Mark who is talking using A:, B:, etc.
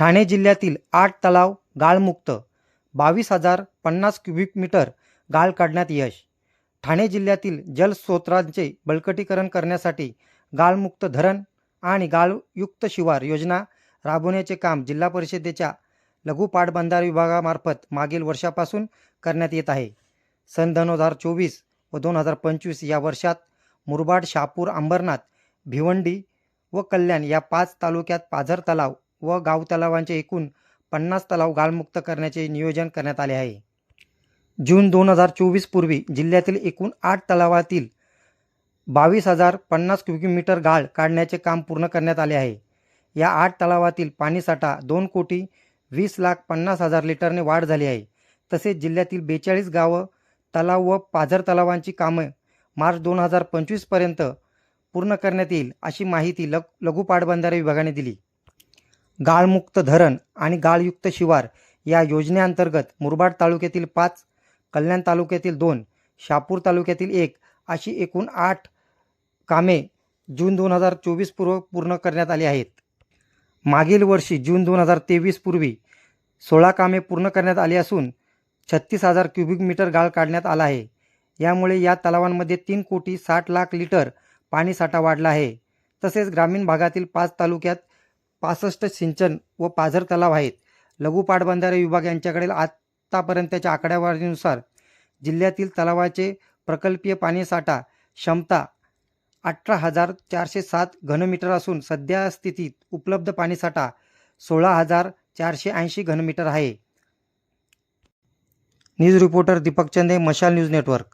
A: ठाणे जिल्ह्यातील आठ तलाव गाळमुक्त. बावीस हजार पन्नास क्युबिक मीटर गाळ काढण्यात यश. ठाणे जिल्ह्यातील जलस्रोतांचे बळकटीकरण करण्यासाठी गाळमुक्त धरण आणि गाळयुक्त शिवार योजना राबवण्याचे काम जिल्हा परिषदेच्या लघु पाटबंधारे विभागामार्फत मागील वर्षापासून करण्यात येत आहे. सन दोन हजार चोवीस व दोन हजार पंचवीस या वर्षात मुरबाड शहापूर अंबरनाथ भिवंडी व कल्याण या पाच तालुक्यात पाझर तलाव व गाव तलावांचे एकूण पन्नास तलाव गाळमुक्त करण्याचे नियोजन करण्यात आले आहे. जून दोन हजार चोवीस पूर्वी जिल्ह्यातील एकूण आठ तलावातील बावीस हजार पन्नास क्युबिक मीटर गाळ काढण्याचे काम पूर्ण करण्यात आले आहे. या आठ तलावातील पाणीसाठा दोन कोटी वीस लाख पन्नास हजार लिटरने वाढ झाली आहे. तसेच जिल्ह्यातील बेचाळीस गावं तलाव व पाझर तलावांची कामं मार्च दोन हजार पंचवीसपर्यंत पूर्ण करण्यात येईल अशी माहिती लग लघु पाटबंधारे विभागाने दिली. गाळमुक्त धरण आणि गाळयुक्त शिवार या योजनेअंतर्गत मुरबाड तालुक्यातील पाच कल्याण तालुक्यातील दोन शापूर तालुक्यातील एक अशी एकूण आठ कामे जून दोन हजार चोवीस पूर्व पूर्ण करण्यात आली आहेत. मागील वर्षी जून दोन हजार तेवीस पूर्वी सोळा कामे पूर्ण करण्यात आली असून छत्तीस हजार क्युबिक मीटर गाळ काढण्यात आला आहे. यामुळे या तलावांमध्ये तीन कोटी साठ लाख लिटर पाणीसाठा वाढला आहे. तसेच ग्रामीण भागातील पाच तालुक्यात पासष्ट सिंचन व पाझर तलाव आहेत. लघु पाटबंधारे विभाग यांच्याकडील आत्तापर्यंतच्या आकडेवारीनुसार जिल्ह्यातील तलावाचे प्रकल्पीय पाणीसाठा क्षमता अठरा हजार चारशे सात घनमीटर असून सध्या स्थितीत उपलब्ध पाणीसाठा सोळा हजार चारशे ऐंशी घनमीटर आहे. न्यूज रिपोर्टर दीपक चंदे मशाल न्यूज नेटवर्क.